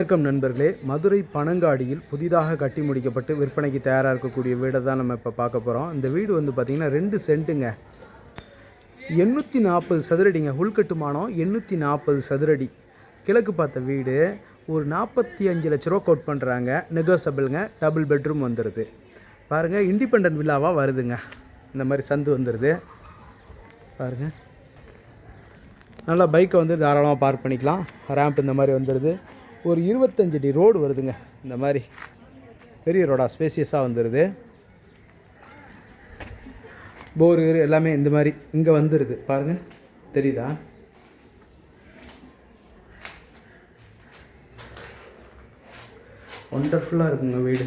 வணக்கம் நண்பர்களே. மதுரை பனங்காடியில் புதிதாக கட்டி முடிக்கப்பட்டு விற்பனைக்கு தயாராக இருக்கக்கூடிய வீடை தான் நம்ம இப்போ பார்க்க போகிறோம் இந்த வீடு வந்து பார்த்திங்கன்னா ரெண்டு சென்ட்டுங்க. எண்ணூற்றி நாற்பது சதுரடிங்க. உள்கட்டுமானம் எண்ணூற்றி நாற்பது சதுரடி. கிழக்கு பார்த்த வீடு ஒரு நாற்பத்தி அஞ்சு லட்ச ரூபா கோட் பண்ணுறாங்க நெகோசபிள்ங்க. டபுள் பெட்ரூம் வந்துடுது பாருங்கள் இண்டிபெண்ட் வில்லாவாக வருதுங்க. இந்த மாதிரி சந்து வந்துடுது பாருங்கள் நல்லா பைக்கை வந்து தாராளமாக பார்க் பண்ணிக்கலாம். ரேம்ப் இந்த மாதிரி வந்துடுது ஒரு இருபத்தஞ்சு அடி ரோடு வருதுங்க. இந்த மாதிரி பெரிய ரோடாக ஸ்பேசியஸாக வந்துடுது போரு எல்லாமே இந்த மாதிரி இங்கே வந்துடுது பாருங்கள் தெரியுதா? ஒண்டர்ஃபுல்லாக இருக்குங்க வீடு.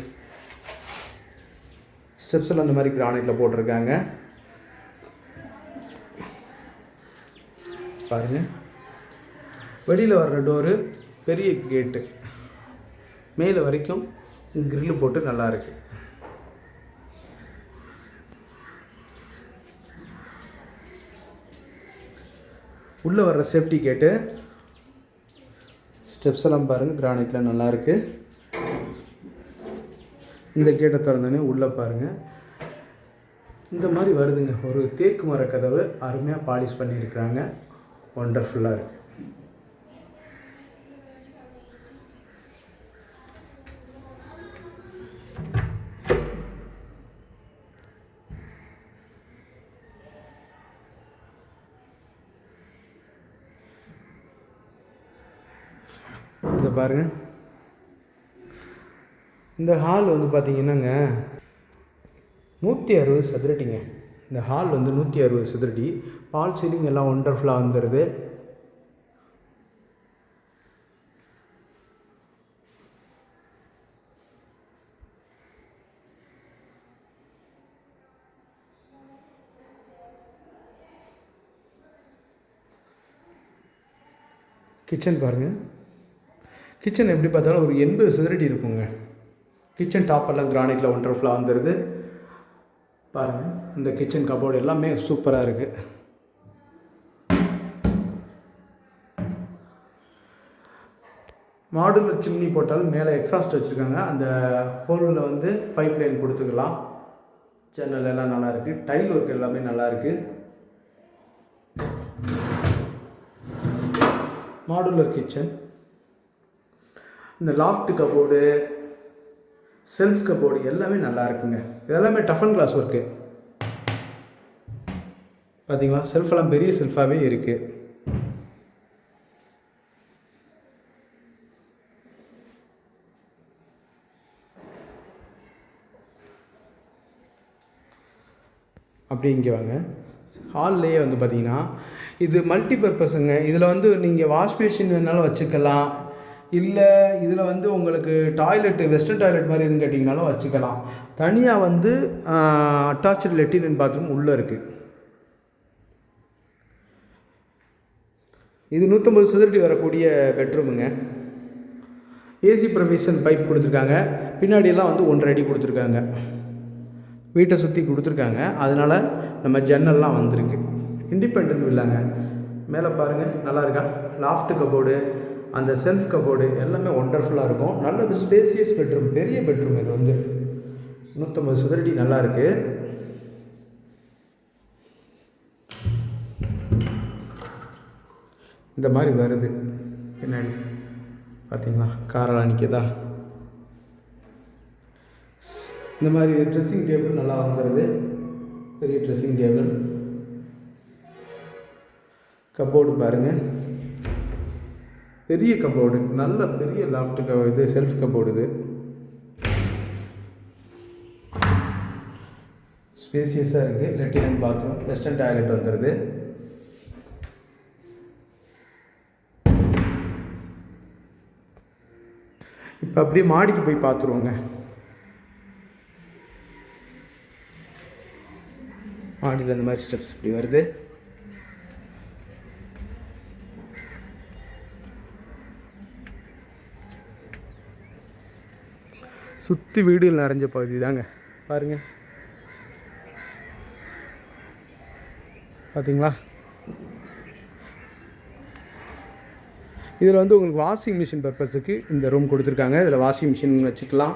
ஸ்டெப்ஸ் எல்லாம் மாதிரி கிரானைட்டில் போட்டிருக்காங்க. பாருங்கள் வெளியில் வர்ற டோரு பெரிய கேட்டு. மேலே வரைக்கும் கிரில்லு போட்டு நல்லா இருக்கு. உள்ளே வர்ற சேஃப்டி கேட்டு ஸ்டெப்ஸ் எல்லாம் பாருங்கள் கிரானைட்டில் நல்லா இருக்கு. இந்த கேட்டை திறந்தோடனே உள்ளே பாருங்கள் இந்த மாதிரி வருதுங்க. ஒரு தேக்கு மர கதவு அருமையாக பாலிஷ் பண்ணியிருக்கிறாங்க. ஒண்டர்ஃபுல்லாக இருக்குது இதை பாருங்க. இந்த ஹால் வந்து பார்த்தீங்கன்னாங்க நூற்றி அறுபது சதுரடிங்க. இந்த ஹால் வந்து நூற்றி அறுபது சதுரடி. பால் சீலிங் எல்லாம் ஒண்டர்ஃபுல்லாக வந்துடுது கிச்சன் பாருங்கள் கிச்சன் எப்படி பார்த்தாலும் ஒரு எண்பது சதுரடி இருக்குங்க. கிச்சன் டாப்பெல்லாம் கிரானைட்டில் ஒண்டர்ஃபுல்லாக வந்துடுது பாருங்கள் இந்த கிச்சன் கபோர்டு எல்லாமே சூப்பராக இருக்குது மாடுலர் சிம்னி போட்டாலும் மேலே எக்ஸாஸ்ட் வச்சுருக்காங்க. அந்த ஹோலில் வந்து பைப் லைன் கொடுத்துக்கலாம். ஜன்னல் எல்லாம் நல்லாயிருக்கு டைல் ஒர்க் எல்லாமே நல்லாயிருக்கு மாடுலர் கிச்சன் இந்த லாஃப்ட் கபோர்டு செல்ஃப் கபோர்டு எல்லாமே நல்லா இருக்குங்க. இதெல்லாமே டஃபன் கிளாஸ் ஒர்க்கு பார்த்தீங்களா செல்ஃபெல்லாம் பெரிய செல்ஃபாகவே இருக்குது அப்படி இங்கே வாங்க. ஹால்லேயே வந்து பார்த்தீங்கன்னா இது மல்டி பர்பஸுங்க இதில் வந்து நீங்கள் வாஷ் மிஷின் வேணாலும் வச்சுக்கலாம். இல்லை இதில் வந்து உங்களுக்கு டாய்லெட்டு வெஸ்டர்ன் டாய்லெட் மாதிரி எதுவும் கேட்டிங்கனாலும் வச்சுக்கலாம். தனியாக வந்து அட்டாச்சு லெட்டின் அண்ட் பாத்ரூம் உள்ளே இருக்குது இது நூற்றம்பது சதுரடி வரக்கூடிய பெட்ரூமுங்க ஏசி ப்ரொவிஷன் பைப் கொடுத்துருக்காங்க. பின்னாடியெல்லாம் வந்து ஒன்றரை அடி கொடுத்துருக்காங்க. வீட்டை சுற்றி கொடுத்துருக்காங்க. அதனால் நம்ம ஜன்னல்லாம் வந்திருக்கு. இண்டிபெண்ட் இல்லைங்க மேலே பாருங்கள் நல்லா இருக்கா? லாஃப்ட் கபோர்டு அந்த செல்ஃப் கபோர்டு எல்லாமே ஒண்டர்ஃபுல்லாக இருக்கும். நல்ல ஸ்பேசியஸ் பெட்ரூம் பெரிய பெட்ரூம் இது வந்து. நூற்றம்பது சதுரடி நல்லாயிருக்கு இந்த மாதிரி வருது. பின்னாடி. பார்த்தீங்களா காரெல்லாம் நிற்கதா இந்த மாதிரி ட்ரெஸ்ஸிங் டேபிள் நல்லா வந்துடுது பெரிய ட்ரெஸ்ஸிங் டேபிள் கபோர்டு பாருங்கள் பெரிய கபோர்டு நல்ல பெரிய லாஃப்ட் க இது செல்ஃப் கபோர்டு இது. ஸ்பேசியஸாக இருக்குது லெட்டின் பாத்ரூம் வெஸ்டர்ன் டாய்லெட் வந்துடுது இப்போ அப்படியே மாடிக்கு போய் பார்த்துருவோங்க மாடியில் இந்த மாதிரி ஸ்டெப்ஸ் இப்படி வருது. சுற்றி வீடுகள் நிறைஞ்ச பகுதி தாங்க. பாருங்கள் பார்த்தீங்களா இதில் வந்து உங்களுக்கு வாஷிங் மிஷின் பர்பஸுக்கு இந்த ரூம் கொடுத்துருக்காங்க. இதில் வாஷிங் மிஷின் வச்சுக்கலாம்.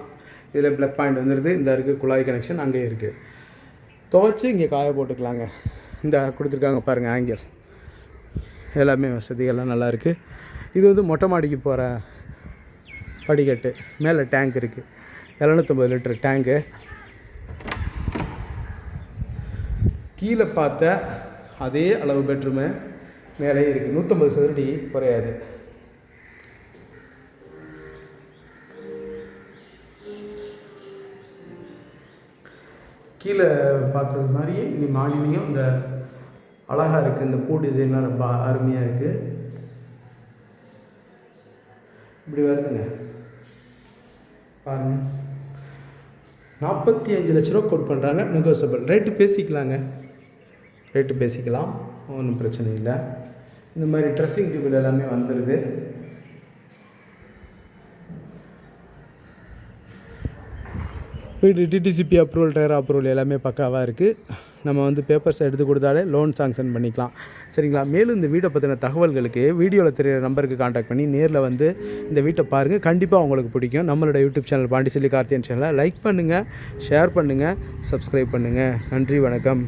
இதில் ப்ளக் பாயிண்ட் வந்துடுது இந்த இருக்குது குழாய் கனெக்ஷன் அங்கே இருக்குது துவைச்சி இங்கே காய போட்டுக்கலாங்க. இந்த கொடுத்துருக்காங்க பாருங்கள் ஆங்கிள் எல்லாமே வசதிகள்லாம் நல்லா இருக்குது இது வந்து மொட்டை மாடிக்கு போகிற படிக்கட்டு. மேலே டேங்க் இருக்குது எழுநூற்றம்பது லிட்டர் டேங்கு. கீழே பார்த்த அதே அளவு பெட்ரூமு மேலே இருக்குது நூற்றம்பது சதுரடி குறையாது. கீழே பார்த்தது மாதிரியே இங்கே மாடிலையும் இந்த அழகாக இருக்குது இந்த பூ டிசைன்லாம் ரொம்ப அருமையாக இருக்குது இப்படி வருதுங்க. பாருங்கள் நாற்பத்தி அஞ்சு லட்ச ரூபா கோட் பண்ணுறாங்க நெகோசபிள் ரேட்டு பேசிக்கலாங்க. ரேட்டு பேசிக்கலாம். ஒன்றும் பிரச்சனை இல்லை. இந்த மாதிரி ட்ரெஸ்ஸிங் டேபிள் எல்லாமே வந்துடுது வீடு டிடிசிபி அப்ரூவல் டயர் அப்ரூவல் எல்லாமே பக்காவாக இருக்குது நம்ம வந்து பேப்பர்ஸ் எடுத்து கொடுத்தாலே லோன் சாங்ஷன் பண்ணிக்கலாம். சரிங்களா? மேலும் இந்த வீட்டை பற்றின தகவல்களுக்கு வீடியோவில் தெரியிற நம்பருக்கு காண்டாக்ட் பண்ணி நேரில் வந்து இந்த வீட்டை பாருங்கள் கண்டிப்பாக உங்களுக்கு பிடிக்கும். நம்மளோட யூடியூப் சேனல் பாண்டிசெல்லி கார்த்தியன் சேனலை லைக் பண்ணுங்கள் ஷேர் பண்ணுங்கள் சப்ஸ்கிரைப் பண்ணுங்கள் நன்றி வணக்கம்.